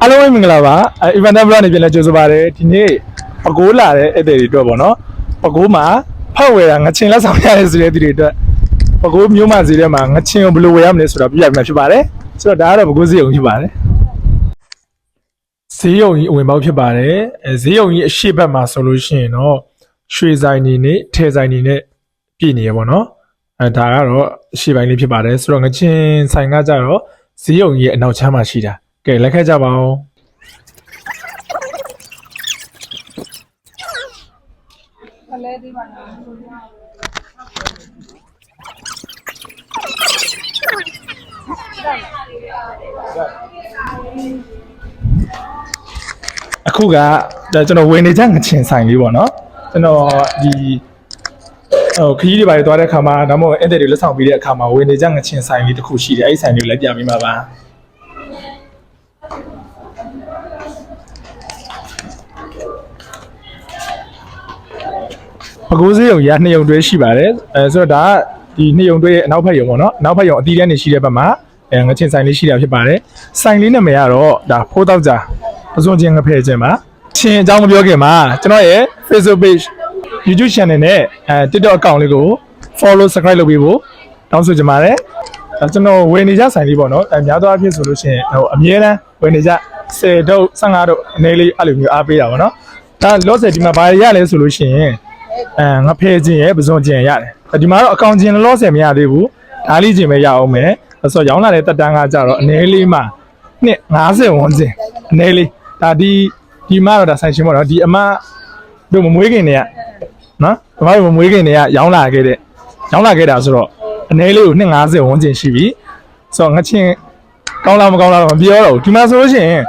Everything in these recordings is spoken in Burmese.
အားလုံးပဲမင်္ဂလာပါအဲ event blog နေပြန်လဲကြိုဆိုပါရစေဒီနေ့ပကိုးလာတဲ့ဧည့်သည်တွေအတွက်ပေါ့နော်ပကိုးမှာဖောက်ဝယ်တာငချင်လက်ဆောင်ရတဲ့ဆိုတဲ့သူတွေအတွက်ပကိုးမျိုးမစီထဲမှာငချင်ကိုဘယ်လိုဝယ်ရမလဲဆိုတော့ပြပြပြဖြစ်ပါတယ်ဆိုတော့ဒါကတော့ပကိုးစီရုံဖြစ်ပါတယ်ဈေးရုံကြီးအဝင်ပေါက်ဖြစ်ပါတယ်အဲဈေးရုံကြီးအရှိတ်ဘက်မှာဆိုလို့ရှိရင်တော့ရွှေဆိုင်နေနဲ့ထဲဆိုင်နေနဲ့ပြည့်နေရပေါ့နော်အဲဒါကတော့အရှိပိုင်းလေးဖြစ်ပါတယ်ဆိုတော့ငချင်ဆိုင်ကကြတော့ဈေးရုံကြီးရဲ့အနောက်ချမ်းမှာရှိတာ ကဲလက်ခတ်ကြပါဦးအခုကဒါကျွန်တော်ဝင်နေကြငချင်ဆိုင်လေးပေါ့နော်ကျွန်တော်ဒီဟိုခရီးတွေပါသွားတဲ့အခါမှာဒါမှမဟုတ်အဲ့တဲ့တွေလက်ဆောင်ပေးတဲ့အခါမှာဝင်နေကြငချင်ဆိုင်လေးတစ်ခုရှိတယ်အဲ့ဒီဆိုင်လေးကိုလည်းပြပေးမှာပါ ပကိုးစေးရုံကြီးကနှစ်ရုံတွဲရှိပါတယ်အဲဆိုတော့ဒါကဒီနှစ်ရုံတွဲရဲ့အနောက်ဘက်ရုံပေါ့နော်အနောက်ဘက်ရုံအတီးတန်းနေရှိတဲ့ဘက်မှာအဲငချင်ဆိုင်လေးရှိတာဖြစ်ပါတယ်ဆိုင်လေးနာမည်ကတော့ဒါဖိုးတောက်ကြအစွန်ချင်းငဖဲချင်းပါချင်းအကြောင်းမပြောခင်မှာကျွန်တော်ရဲ့ Facebook page YouTube channel နဲ့အဲ TikTok account လေးကို follow subscribe လုပ်ပေးဖို့တောင်းဆိုချင်ပါတယ်အဲကျွန်တော်ဝယ်နေကြဆိုင်လေးပေါ့နော်အဲများသောအားဖြင့်ဆိုလို့ရှိရင်ဟိုအမြဲတမ်းဝယ်နေကြ10တို့15တို့အနေလေးအဲ့လိုမျိုးအားပေးတာပေါ့နော်ဒါလောဆယ်ဒီမှာဘာရရလဲဆိုလို့ရှိရင် အဲငါဖဲခြင်းရဲ့ပဇွန်ခြင်းရတယ်ဒီမှာတော့အကောင်ခြင်းလောဆယ်မရသေးဘူးဒါလေးခြင်းပဲရအောင်မယ်ဆိုတော့ရောင်းလာတဲ့တက်တန်းကကြတော့အနေလေးမှာနှစ်90ဝန်းကျင်အနေလေးဒါဒီဒီမှာတော့ဒါဆိုင်ရှင်ပေါ့နော်ဒီအမတို့မမွေးခင်တွေကနော်အမတို့မမွေးခင်တွေကရောင်းလာခဲ့တဲ့ရောင်းလာခဲ့တာဆိုတော့အနေလေးကိုနှစ်90ဝန်းကျင်ရှိပြီဆိုတော့ငချင်းကောင်းလားမကောင်းလားတော့မပြောတော့ဘူးဒီမှာဆိုလို့ရှိရင်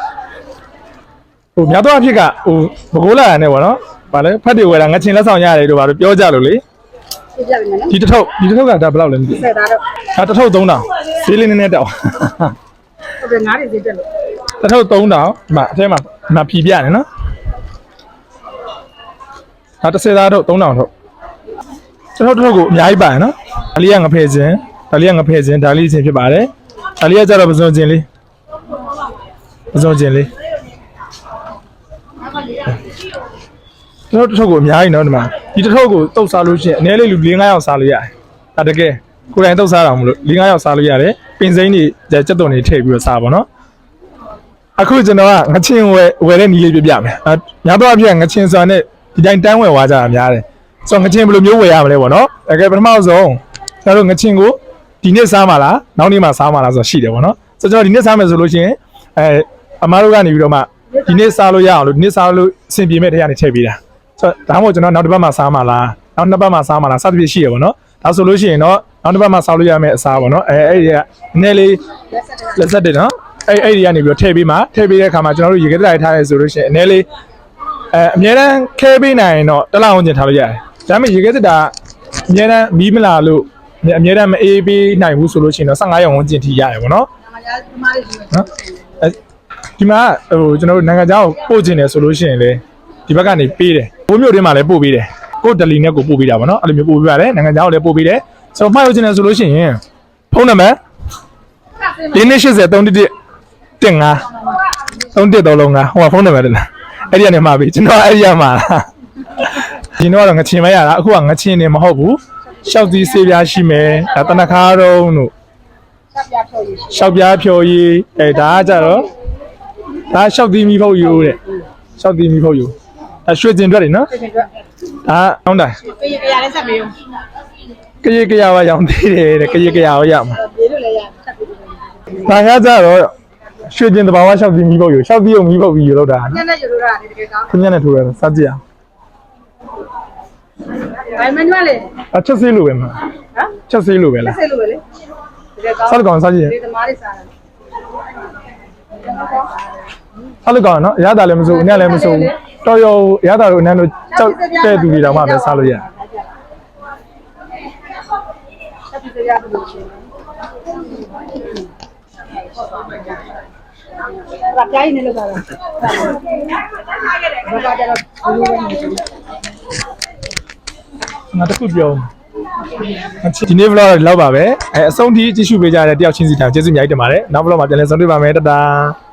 ဟိုများတော့အဖြစ်ကဟိုမကိုးလာရတယ်ပေါ့နော် ဗာလဲဖတ်တွေဝယ်တာငချင်းလက်ဆောင်ရတယ်တို့ဗာလို့ပြောကြလို့လေပြပြပြီနော်ဒီတစ်ထုပ်ဒီတစ်ထုပ်ကဒါဘယ်လောက်လဲမသိဘူးဆက်သားတော့ဒါတစ်ထုပ်3000ဈေးလေးနည်းနည်းတောက်ဟုတ်တယ်ငါးတွေစိတ်တက်လို့တစ်ထုပ်3000ဒီမှာအထဲမှာဒီမှာဖြီပြနေနော်ဒါတစ်ဆယ်သားထုတ်3000ထုတ်တစ်ထုပ်တစ်ထုပ်ကိုအများကြီးပါရနော်ဒါလေးကငဖဲခြင်းဒါလေးကငဖဲခြင်းဒါလေးချင်းဖြစ်ပါတယ်ဒါလေးကကြတော့ပစုံခြင်းလေးပစုံခြင်းလေး တစ်ထုပ်တစ်ထုပ်ကိုအများကြီးနော်ဒီမှာဒီတစ်ထုပ်ကိုတုတ်စားလို့ရှိရင်အနည်းလေးလူ၄၅ယောက်စားလို့ရတယ်ဒါတကယ်ကိုယ်တိုင်တုတ်စားတာမလို့၄၅ယောက်စားလို့ရတယ်ပင်စိမ့်တွေကြက်သွန်တွေထည့်ပြီးတော့စားပါတော့အခုကျွန်တော်ကငချင်းဝယ်ဝယ်တဲ့နီးလေးပြပြမယ်။အဲများတော့အဖြစ်ငချင်းစွာနဲ့ဒီတိုင်းတန်းဝယ်သွားကြတာများတယ်။ဆိုတော့ငချင်းဘယ်လိုမျိုးဝယ်ရမလဲပေါ့နော်။အဲကဲပထမဆုံးကျွန်တော်တို့ငချင်းကိုဒီနေ့စားမှာလားနောက်နေ့မှစားမှာလားဆိုတော့ရှိတယ်ပေါ့နော်။ဆိုတော့ကျွန်တော်ဒီနေ့စားမယ်ဆိုလို့ရှိရင်အဲအမားတို့ကနေပြီးတော့မှဒီနေ့စားလို့ရအောင်လို့ဒီနေ့စားလို့အဆင်ပြေမဲ့ထဲကနေထည့်ပေးတာ။ ဆိုတော့ဒါမှမဟုတ်ကျွန်တော်နောက်တစ်ပတ်မှစားမှာလားနောက်နှစ်ပတ်မှစားမှာလားစသဖြင့်ရှိရပေါ့နော်။ဒါဆိုလို့ရှိရင်တော့နောက်တစ်ပတ်မှစားလို့ရမယ့်အစားပေါ့နော်။အဲအဲ့ဒီကနည်းလေးလက်ဆက်တယ်လက်ဆက်တယ်နော်အဲ့အဲ့ဒီကနေပြီးတော့ထည့်ပေးမှာထည့်ပေးတဲ့အခါမှာကျွန်တော်တို့ရေခဲတိုက်ထားရဲဆိုလို့ရှိရင်အနည်းလေးအဲအများတန်းခဲပေးနိုင်ရင်တော့တစ်လောက်ဝန်းကျင်ထားလို့ရတယ်ဒါပေမဲ့ရေခဲစစ်တာအများတန်းမီးမလာလို့အများတန်းမအေးပေးနိုင်ဘူးဆိုလို့ရှိရင်တော့15ရောင်ဝန်းကျင်ထိရတယ်ပေါ့နော်ငါကြားဒီမားလေးရှိတယ်နော်အဲဒီမှာဟိုကျွန်တော်တို့နိုင်ငံခြားကိုပို့ခြင်းတယ်ဆိုလို့ရှိရင်လေ ဒီဘက်ကနေပေးတယ်ဘိုးမျိုးတွေမှာလည်းပို့ပေးတယ်ကိုဒလီနဲ့ကိုပို့ပေးတာပေါ့နော်အဲ့လိုမျိုးပို့ပေးပါတယ်နိုင်ငံခြားကိုလည်းပို့ပေးတယ်ဆိုတော့မှားရခြင်းတယ်ဆိုလို့ရှိရင်ဖုန်းနံပါတ်လေးနှစ်80 311 15 313လုံးကဟိုကဖုန်းနံပါတ်တလားအဲ့ဒီကနေမှာပြီကျွန်တော်အဲ့ဒီကမှာဒီတော့ကတော့ငချင်မရတာအခုကငချင်နေမဟုတ်ဘူးရှောက်သီးဆေးပြားရှိမယ်ဒါတနခါတုံးတို့ဆက်ပြဖြော်ရည်ရှိရှောက်ပြားဖြော်ရည်အဲဒါကကြတော့ဒါရှောက်သီးမီဖုတ်ယူတဲ့ရှောက်သီးမီဖုတ်ယူ ဒါရွှေကျင်တွက်တယ်နော်တယ်အတွက်ဒါအောင်းတိုင်းပြေးကြရလဲဆက်မေးဦးကရေကရဝရောင်သေးတယ်တဲ့ကရေကရဝရမှာပြေးလို့လည်းရဆက်ပြီးဒါကကြတော့ရွှေကျင်တဘာဝရှောက်သီးမီဖုတ်ယူရှောက်သီးကိုမီဖုတ်ပြီးယူလို့တာညနေယူလို့ရတယ်တကယ်ကောင်းခင်းနဲ့ထိုးရတာစကြည့်အောင်ဘိုင်မန်နွားလေအချက်ဆေးလိုပဲမှာဟမ်ချက်ဆေးလိုပဲလားဆက်လို့ပဲလေတကယ်ကောင်းဆက်ကောင်စားကြည့်ရဒီသမားလေးစားတယ်ဆက်လို့ကောင်နော်အရသာလည်းမစိုးဘူးအနက်လည်းမစိုးဘူးတော်ရောအရသာတို့အနက်တို့ကြောက်တဲ့သူတွေတောင်မှပဲစားလို့ရတယ်ဆက်ပြီးကြရလို့ရှိရင်ဘာကြိုင်းနေလို့ပါလားဘာကြတော့ဘူးလို့နေတယ်ငါတခုပြောဒီနေ့ vlog တော့ဒီလောက်ပါပဲအဲအဆုံးထိကြည့်ရှုပေးကြတဲ့တယောက်ချင်းစီတောင်ကျေးဇူးအများကြီးတင်ပါတယ်နောက် vlog မှာပြန်လည်ဆုံတွေ့ပါမယ်တတား